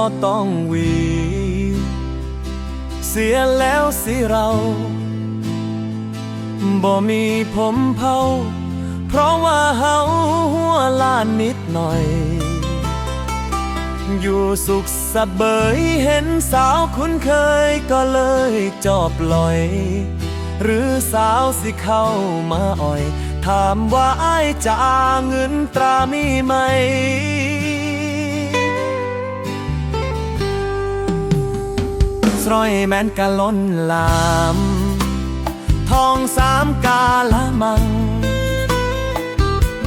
บ่ต้องวี เสียแล้วสิเราบ่มีผมเผา เพราะว่าเฮาหัวล้านนิดหน่อย อยู่สุขสะเบยเห็นสาวคุ้นเคยก็เลยจอบลอย หรือสาวสิเข้ามาอ่อย ถามว่าไอ้จะอาเงินตรามีไหม ร้อยแมนกะล้นลาม ทองสามกาละมัง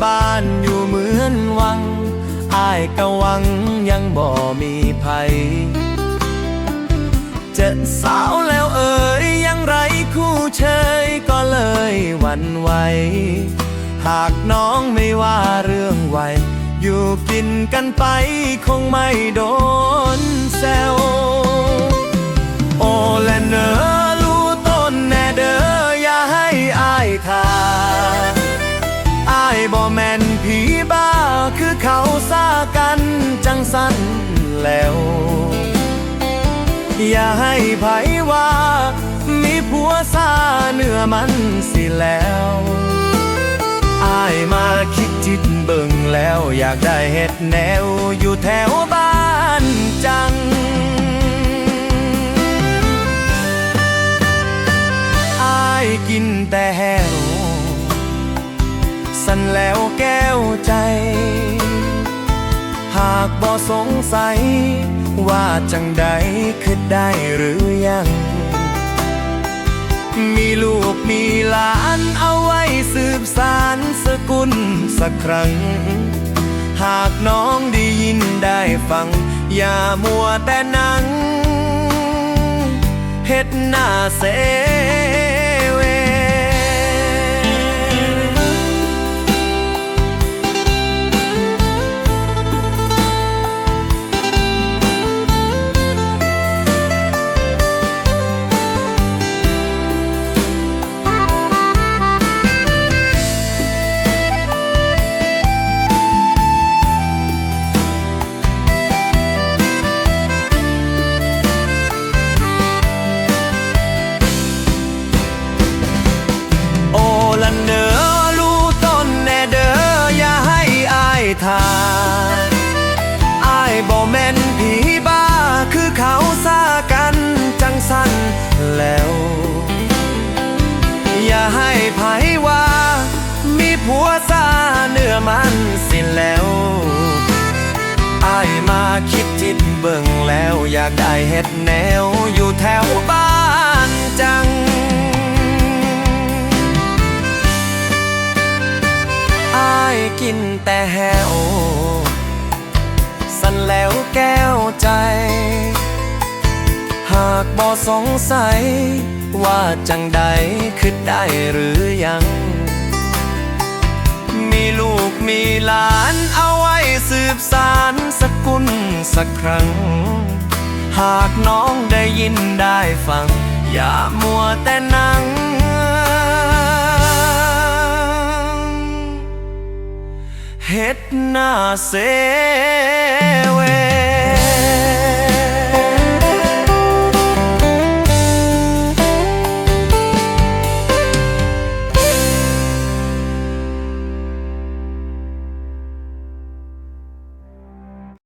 บ้านอยู่เหมือนวังอายกะวังยังบ่มีภัย เจ็ดสาวแล้วเอ่ยยังไรคู่เชยก็เลยหวันไหวหากน้องไม่ว่าเรื่องวัยอยู่กินกันไปคงไม่โดนแซว ผีบ้าคือเขาซากันจังสั้นแล้ว อย่าให้ไผว่า มีผัวซาเนื้อมันสิแล้วอายมาคิดจิตเบิ่งแล้ว อยากได้เห็ดแนวอยู่แถวบ้านจังอายกินแต่แหันแล้วแก้วใจ หากบ่สงสัย ว่าจังใดคือได้หรือยัง มีลูกมีหลานเอาไว้สืบสารสกุลสักครั้ง หากน้องได้ยินได้ฟัง อย่ามัวแต่นั่งเฮ็ดหน้าเซ ให้ไผว่า มีผัวซาเนื้อมันสิ้นแล้วอายมาคิดจิตเบิ่งแล้วอยากได้เห็ดแนวอยู่แถวบ้านจังอายกินแต่แหวสั่นแล้วแก้วใจ หากบ่สงสัย ว่าจังใดคือได้หรือยัง มีลูกมีหลานเอาไว้สืบสารสกุลสักครั้ง หากน้องได้ยินได้ฟัง อย่ามัวแต่นั่งเฮ็ดหน้าเซเว